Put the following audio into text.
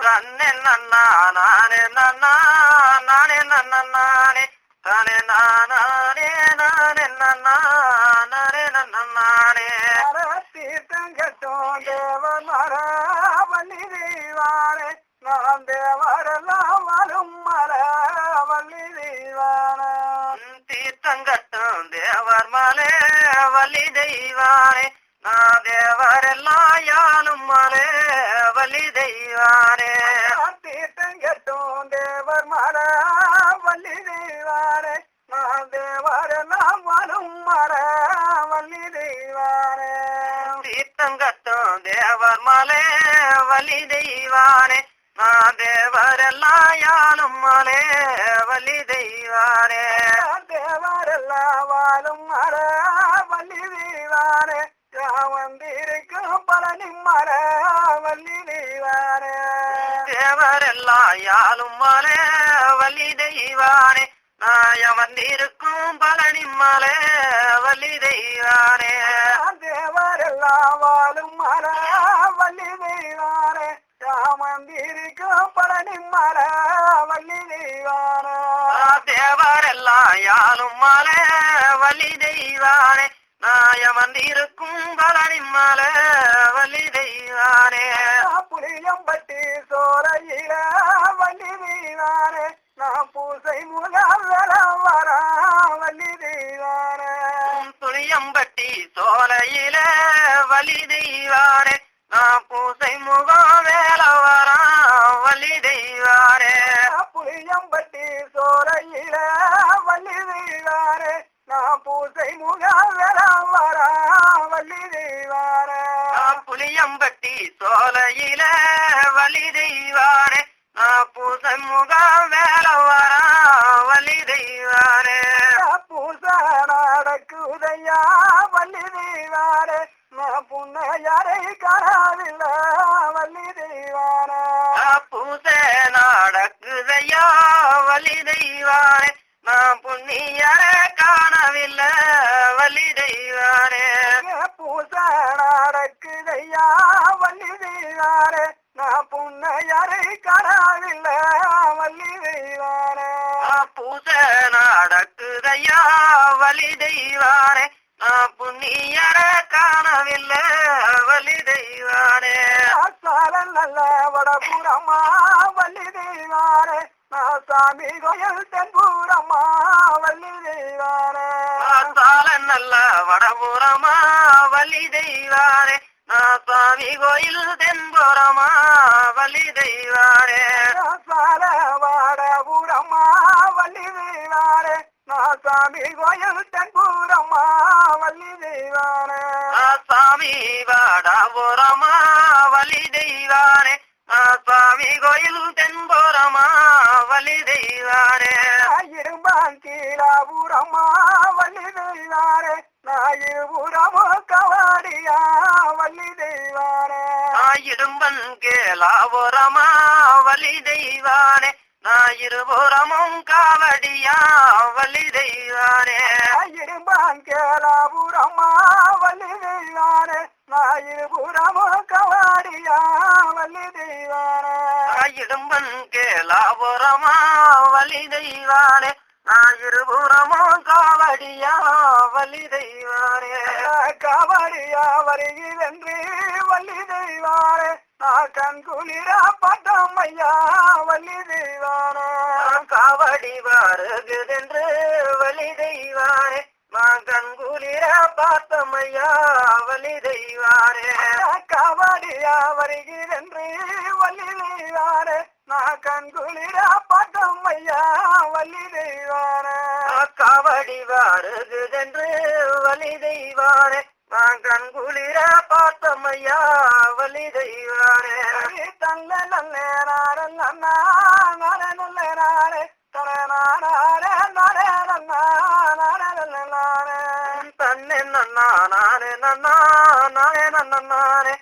நன்னா நானே நன்னா நானே நன்னா நானே தானே நானே நானே நன்னா நானே நன்னா நானே. தீர்த்தம் கட்டும் தேவன் மர வள்ளி தெய்வானே நான் தேவரெல்லாம் வரும் மர வள்ளி தெய்வானே தீர்த்தங்கட்டும் தேவர் மலே வலி தெய்வானே நான் தேவரெல்லாம் யாழும் மலே வலி தெய்வானே. தெய்வானே யாழும் மலே வலி தெய்வானே தேவரெல்லாம் வாழும் மர வள்ளி தெய்வானே வந்திருக்கும் பழனி மர வள்ளி தெய்வானே தேவரெல்லாம் யாழும் மலே வலி தெய்வானே நான் அமர்ந்திருக்கும் பழனி மலே வலி தெய்வானே அமர்ந்திருக்கும் பழனி மலே வலி தெய்வானே. புளியம்பட்டி சோலையில வள்ளி தெய்வானே. நான் பூசை முதல் வரம் வர வள்ளி தெய்வானே. துளியம்பட்டி சோலையில வலி தெய்வானே. பூசை முதல் வரம் வர வள்ளி தெய்வானே நான் புளியம்பட்டி சோலையில தெய்வானே நான் பூசை முகம் வேல வரான் வலி தெய்வானே பூச நடக்குதையா வள்ளி தெய்வானே நான் புன்னையாரை காணவில்ல வள்ளி தெய்வானே பூசை நடக்குதையா வலி தெய்வானே நான் புண்ணியர காணவில்லை. வலி தெய்வானே. பூச நடக்குதையா வள்ளி தெய்வானே. நான் புன்னையாரை காணவில்ல. வள்ளி தெய்வானே. பூசை நடக்குதையா வலி தெய்வானே. நான் புண்ணியர காணவில்லை. சாமி கோயில் தென்புறமா வள்ளி தெய்வானே சால நல்ல வடபுறமா வலி தெய்வானே நான் சுவாமி கோயில் தென்புறமா வலி தெய்வானே சால வடபுறமா வள்ளி தெய்வானே நான் சாமி கோயில் தென்புறமா வள்ளி தெய்வானே சாமி வடபுறமா வலி தெய்வானே நான் சுவாமி கோயில் தென்புறமா வலி தெய்வானே இரும்பான் கீழாபுரமா தெய்வானே நான் இருபுறமோ கவாடியா நான் இடும்பன் கேலாபுரமா வலி தெய்வானே நான் இருபுறமும் காவடியா வலி தெய்வானே நான் இடும்பன் கேலாபுரமா வலி தெய்வானே நான் இருபுறமும் காவடியா வலி தெய்வானே கவாடியா வருகிறென்று வள்ளி தெய்வானே நான் கண் குளிரா பட்டம் ஐயா வள்ளி தெய்வானே காவடி வருகுதென்று வலி தெய்வானே நான் கண்குளிர பார்த்தமையா வலி தெய்வானே காவடியா வருகிறென்று வள்ளிலைவான நான் கண்குளிரா பாட்டம் ஐயா வள்ளிதைவான காவடி வாருகுதென்று வள்ளிதைவான நான் கண்குளிரா பாட்டம் ஐயா வள்ளிதைவானே தங்க நல்ல நாரன் அண்ணா நல்ல நாரே. தர நாரே நாரே அண்ணா நாரே தன்னை நன்னா நானே நன்னா நானே நன்னானே